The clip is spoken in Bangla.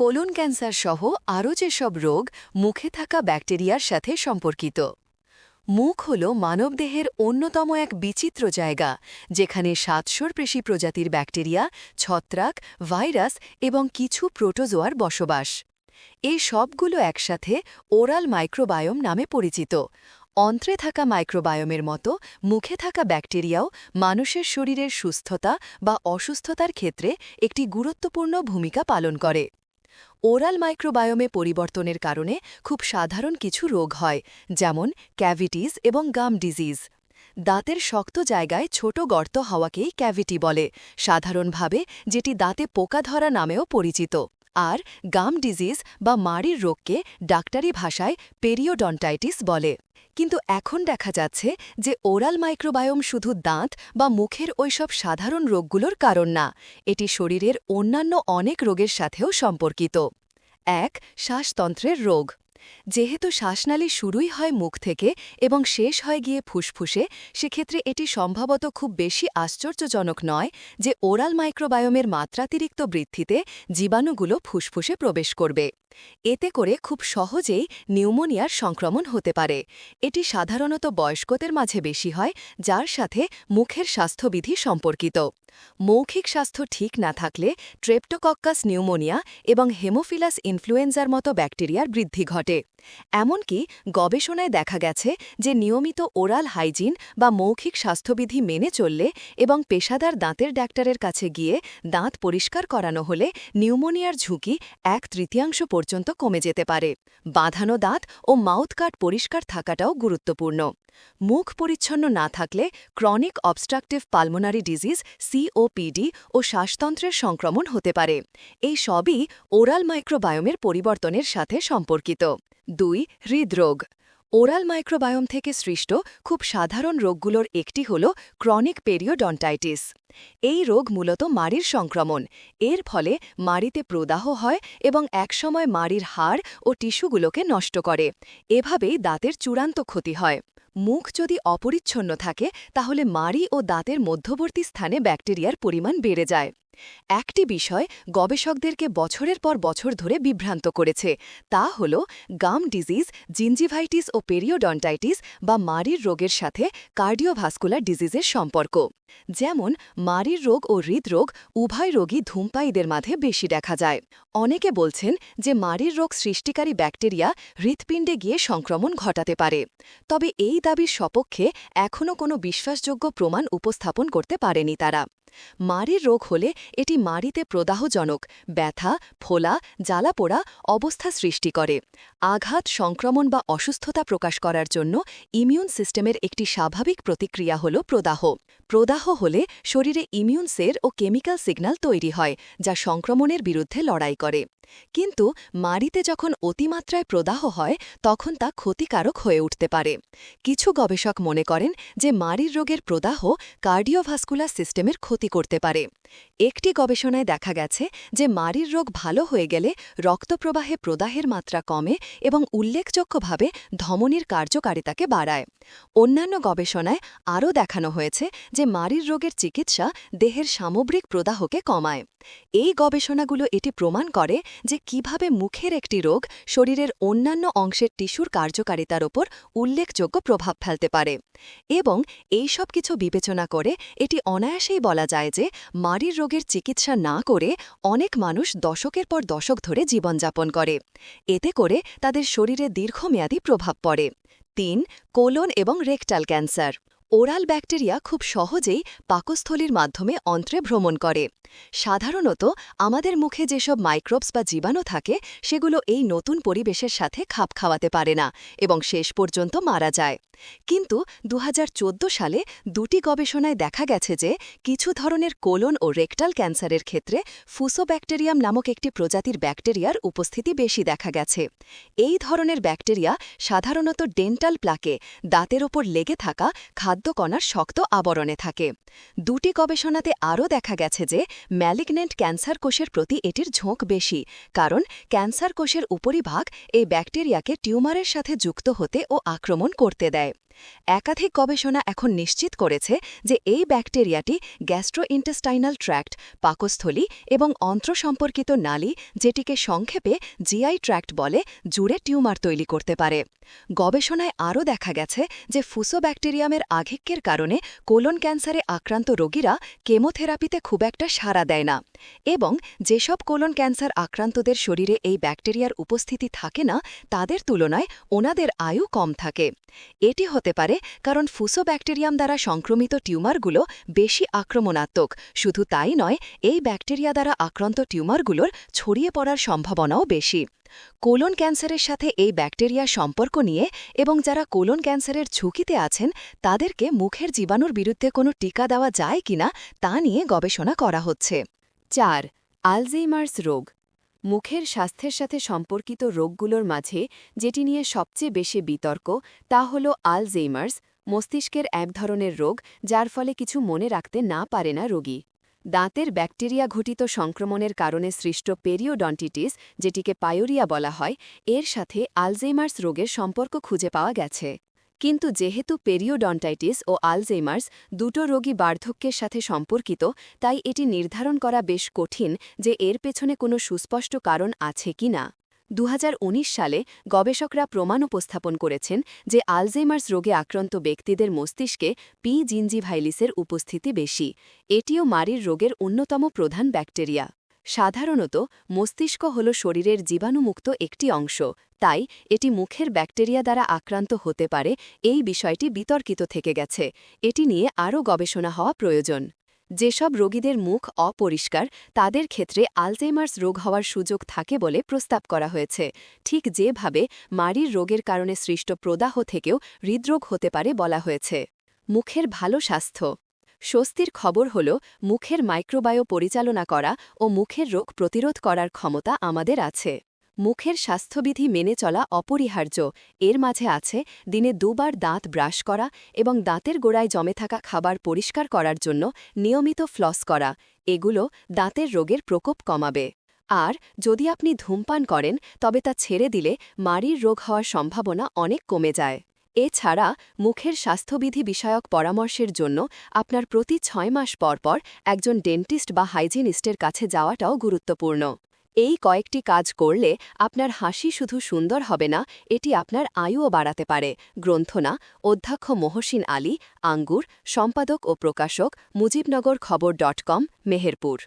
কোলন ক্যান্সার সহ আরও যেসব রোগ মুখে থাকা ব্যাকটেরিয়ার সাথে সম্পর্কিত। মুখ হল মানবদেহের অন্যতম এক বিচিত্র জায়গা, যেখানে সাতশোর বেশি প্রজাতির ব্যাকটেরিয়া, ছত্রাক, ভাইরাস এবং কিছু প্রোটোজোয়ার বসবাস। এই সবগুলো একসাথে ওরাল মাইক্রোবায়োম নামে পরিচিত। অন্ত্রে থাকা মাইক্রোবায়োমের মতো মুখে থাকা ব্যাকটেরিয়াও মানুষের শরীরের সুস্থতা বা অসুস্থতার ক্ষেত্রে একটি গুরুত্বপূর্ণ ভূমিকা পালন করে। ওরাল মাইক্রোবায়োমে পরিবর্তনের কারণে খুব সাধারণ কিছু রোগ হয়, যেমন ক্যাভিটিস এবং গাম ডিজিজ। দাঁতের শক্ত জায়গায় ছোট গর্ত হওয়াকেই ক্যাভিটি বলে, সাধারণভাবে যেটি দাঁতে পোকা ধরা নামেও পরিচিত। আর গাম ডিজিজ বা মাড়ির রোগকে ডাক্তারি ভাষায় পেরিওডন্টাইটিস বলে। কিন্তু এখন দেখা যাচ্ছে যে ওরাল মাইক্রোবায়োম শুধু দাঁত বা মুখের ওইসব সাধারণ রোগগুলোর কারণ না, এটি শরীরের অন্যান্য অনেক রোগের সাথেও সম্পর্কিত। এক, শ্বাসতন্ত্রের রোগ। যেহেতু শ্বাসনালী শুরুই হয় মুখ থেকে এবং শেষ হয় গিয়ে ফুসফুসে, সেক্ষেত্রে এটি সম্ভবত খুব বেশি আশ্চর্যজনক নয় যে ওরাল মাইক্রোবায়োমের মাত্রাতিরিক্ত বৃদ্ধিতে জীবাণুগুলো ফুসফুসে প্রবেশ করবে। এতে করে খুব সহজেই নিউমোনিয়ার সংক্রমণ হতে পারে। এটি সাধারণত বয়স্কদের মাঝে বেশি হয়, যার সাথে মুখের স্বাস্থ্যবিধি সম্পর্কিত। মৌখিক স্বাস্থ্য ঠিক না থাকলে ট্রেপ্টোকক্কাস নিউমোনিয়া এবং হেমোফিলাস ইনফ্লুয়েঞ্জার মতো ব্যাকটেরিয়ার বৃদ্ধি ঘটে। এমনকি গবেষণায় দেখা গেছে যে নিয়মিত ওরাল হাইজিন বা মৌখিক স্বাস্থ্যবিধি মেনে চললে এবং পেশাদার দাঁতের ডাক্তারের কাছে গিয়ে দাঁত পরিষ্কার করানো হলে নিউমোনিয়ার ঝুঁকি এক তৃতীয়াংশ পর্যন্ত কমে যেতে পারে। বাঁধানো দাঁত ও মাউথ কাট পরিষ্কার থাকাটাও গুরুত্বপূর্ণ। মুখ পরিচ্ছন্ন না থাকলে chronic obstructive pulmonary disease COPD ও শ্বাসতন্ত্রের সংক্রমণ হতে পারে। এই সবই ওরাল মাইক্রোবায়োমের পরিবর্তনের সাথে সম্পর্কিত। দুই, হৃদরোগ। ওরাল মাইক্রোবায়োম থেকে সৃষ্ট খুব সাধারণ রোগগুলোর একটি হল ক্রনিক পেরিওডন্টাইটিস। এই রোগ মূলত মাড়ির সংক্রমণ। এর ফলে মাড়িতে প্রদাহ হয় এবং একসময় মাড়ির হাড় ও টিস্যুগুলোকে নষ্ট করে। এভাবেই দাঁতের চূড়ান্ত ক্ষতি হয়। মুখ যদি অপরিচ্ছন্ন থাকে, তাহলে মাড়ি ও দাঁতের মধ্যবর্তী স্থানে ব্যাকটেরিয়ার পরিমাণ বেড়ে যায়। একটি বিষয় গবেষকদেরকে বছরের পর বছর ধরে বিভ্রান্ত করেছে, তা হল গাম ডিজিজ জিঞ্জিভাইটিস ও পেরিওডন্টাইটিস বা মারির রোগের সাথে কার্ডিওভাস্কুলার ডিজিজের সম্পর্ক। যেমন মারির রোগ ও হৃদরোগ উভয় রোগী ধূমপায়ীদের মাঝে বেশি দেখা যায়। অনেকে বলছেন যে মারির রোগ সৃষ্টিকারী ব্যাকটেরিয়া হৃৎপিণ্ডে গিয়ে সংক্রমণ ঘটাতে পারে। তবে এই দাবির সপক্ষে এখনও কোনো বিশ্বাসযোগ্য প্রমাণ উপস্থাপন করতে পারেনি তারা। মারির রোগ হলে এটি মারিতে প্রদাহজনক ব্যথা ফোলা জ্বালাপোড়া অবস্থা সৃষ্টি করে। আঘাত, সংক্রমণ বা অসুস্থতা প্রকাশ করার জন্য ইমিউন সিস্টেমের একটি স্বাভাবিক প্রতিক্রিয়া হল প্রদাহ। প্রদাহ হলে শরীরে ইমিউন ও কেমিক্যাল সিগন্যাল তৈরি হয়, যা সংক্রমণের বিরুদ্ধে লড়াই করে। কিন্তু মারিতে যখন অতিমাত্রায় প্রদাহ হয়, তখন তা ক্ষতিকারক হয়ে উঠতে পারে। কিছু গবেষক মনে করেন যে মারির রোগের প্রদাহ কার্ডিওভাস্কুলার সিস্টেমের ক্ষতি করতে পারে। একটি গবেষণায় দেখা গেছে যে মারির রোগ ভালো হয়ে গেলে রক্তপ্রবাহে প্রদাহের মাত্রা কমে এবং উল্লেখযোগ্যভাবে ধমনির কার্যকারিতাকে বাড়ায়। অন্যান্য গবেষণায় আরও দেখানো হয়েছে যে মারির রোগের চিকিৎসা দেহের সামগ্রিক প্রদাহকে কমায়। এই গবেষণাগুলো এটি প্রমাণ করে যে কীভাবে মুখের একটি রোগ শরীরের অন্যান্য অংশের টিস্যুর কার্যকারিতার ওপর উল্লেখযোগ্য প্রভাব ফেলতে পারে। এবং এই সব কিছু বিবেচনা করে এটি অনায়াসেই বলা যায় যে মারির রোগের চিকিৎসা না করে অনেক মানুষ দশকের পর দশক ধরে জীবনযাপন করে। এতে করে তাদের শরীরে দীর্ঘমেয়াদী প্রভাব পড়ে। তিন, কোলন এবং রেকটাল ক্যান্সার। ওরাল ব্যাকটেরিয়া খুব সহজেই পাকস্থলীর মাধ্যমে অন্ত্রে ভ্রমণ করে। সাধারণত আমাদের মুখে যেসব মাইক্রোবস বা জীবাণু থাকে, সেগুলো এই নতুন পরিবেশের সাথে খাপ খাওয়াতে পারে না এবং শেষ পর্যন্ত মারা যায়। কিন্তু দু হাজার চোদ্দ সালে দুটি গবেষণায় দেখা গেছে যে কিছু ধরনের কোলন ও রেকটাল ক্যান্সারের ক্ষেত্রে ফুসোব্যাকটেরিয়াম নামক একটি প্রজাতির ব্যাকটেরিয়ার উপস্থিতি বেশি দেখা গেছে। এই ধরনের ব্যাকটেরিয়া সাধারণত ডেন্টাল প্লাকে দাঁতের ওপর লেগে থাকা খাদ্যকণার শক্ত আবরণে থাকে। দুটি গবেষণাতে আরও দেখা গেছে যে ম্যালিগনেন্ট ক্যান্সার কোষের প্রতি এটির ঝোঁক বেশি, কারণ ক্যান্সার কোষের উপরিভাগ এই ব্যাকটেরিয়াকে টিউমারের সাথে যুক্ত হতে ও আক্রমণ করতে দেয়। একাধিক গবেষণা এখন নিশ্চিত করেছে যে এই ব্যাকটেরিয়াটি গ্যাস্ট্রোইন্টেস্টাইনাল ট্র্যাক্ট, পাকস্থলী এবং অন্ত্র সম্পর্কিত নালী যেটিকে সংক্ষেপে জিআই ট্র্যাক্ট বলে জুড়ে টিউমার তৈরি করতে পারে। গবেষণায় আরও দেখা গেছে যে ফুসোব্যাকটেরিয়ামের আধিক্যের কারণে কোলন ক্যান্সারে আক্রান্ত রোগীরা কেমোথেরাপিতে খুব একটা সাড়া দেয় না। এবং যেসব কোলন ক্যান্সার আক্রান্তদের শরীরে এই ব্যাকটেরিয়ার উপস্থিতি থাকে না, তাদের তুলনায় ওনাদের আয়ু কম থাকে। এটি হতে পারে কারণ ফুসো ব্যাকটেরিয়াম দ্বারা সংক্রমিত টিউমারগুলো বেশি আক্রমণাত্মক, শুধু তাই নয়, এই ব্যাকটেরিয়া দ্বারা আক্রান্ত টিউমারগুলোর ছড়িয়ে পড়ার সম্ভাবনাও বেশি। কোলন ক্যান্সারের সাথে এই ব্যাকটেরিয়া সম্পর্ক নিয়ে এবং যারা কোলন ক্যান্সারের ঝুঁকিতে আছেন, তাদেরকে মুখের জীবাণুর বিরুদ্ধে কোনো টিকা দেওয়া যায় কিনা তা নিয়ে গবেষণা করা হচ্ছে। চার, আলজেইমার্স রোগ। মুখের স্বাস্থ্যের সাথে সম্পর্কিত রোগগুলোর মাঝে যেটি নিয়ে সবচেয়ে বেশি বিতর্ক তা হল আলজেইমার্স, মস্তিষ্কের এক ধরনের রোগ যার ফলে কিছু মনে রাখতে না পারে না রোগী। দাঁতের ব্যাকটেরিয়া ঘটিত সংক্রমণের কারণে সৃষ্ট পেরিওডন্টিটিস, যেটিকে পায়োরিয়া বলা হয়, এর সাথে আলজেইমার্স রোগের সম্পর্ক খুঁজে পাওয়া গেছে। কিন্তু যেহেতু পেরিওডন্টাইটিস ও আলজেইমার্স দুটো রোগী বার্ধক্যের সাথে সম্পর্কিত, তাই এটি নির্ধারণ করা বেশ কঠিন যে এর পেছনে কোনো সুস্পষ্ট কারণ আছে কি না। দু হাজার উনিশ সালে গবেষকরা প্রমাণ উপস্থাপন করেছেন যে আলজেইমার্স রোগে আক্রান্ত ব্যক্তিদের মস্তিষ্কে পি জিনজিভাইলিসের উপস্থিতি বেশি। এটিও মারির রোগের অন্যতম প্রধান ব্যাকটেরিয়া। সাধারণত, মস্তিষ্ক হল শরীরের জীবাণুমুক্ত একটি অংশ, তাই এটি মুখের ব্যাকটেরিয়া দ্বারা আক্রান্ত হতে পারে, এই বিষয়টি বিতর্কিত থেকে গেছে, এটি নিয়ে আরও গবেষণা হওয়া প্রয়োজন। যেসব রোগীদের মুখ অপরিষ্কার, তাদের ক্ষেত্রে আলজেইমার্স রোগ হওয়ার সুযোগ থাকে বলে প্রস্তাব করা হয়েছে, ঠিক যেভাবে মারির রোগের কারণে সৃষ্ট প্রদাহ থেকেও হৃদরোগ হতে পারে বলা হয়েছে। মুখের ভালো স্বাস্থ্য স্বস্তির খবর হল, মুখের মাইক্রোবায়ো পরিচালনা করা ও মুখের রোগ প্রতিরোধ করার ক্ষমতা আমাদের আছে। মুখের স্বাস্থ্যবিধি মেনে চলা অপরিহার্য, এর মাঝে আছে দিনে দুবার দাঁত ব্রাশ করা এবং দাঁতের গোড়ায় জমে থাকা খাবার পরিষ্কার করার জন্য নিয়মিত ফ্লস করা, এগুলো দাঁতের রোগের প্রকোপ কমাবে। আর যদি আপনি ধূমপান করেন, তবে তা ছেড়ে দিলে মারির রোগ হওয়ার সম্ভাবনা অনেক কমে যায়। এছাড়া মুখের স্বাস্থ্যবিধি বিষয়ক পরামর্শের জন্য আপনার প্রতি ছয় মাস পর পর একজন ডেন্টিস্ট বা হাইজিনিস্টের কাছে যাওয়াটাও গুরুত্বপূর্ণ। এই কয়েকটি কাজ করলে আপনার হাসি শুধু সুন্দর হবে না, এটি আপনার আয়ুও বাড়াতে পারে। গ্রন্থনা, অধ্যক্ষ মহসিন আলী, আঙ্গুর, সম্পাদক ও প্রকাশক মুজিবনগর খবর ডট কম, মেহেরপুর।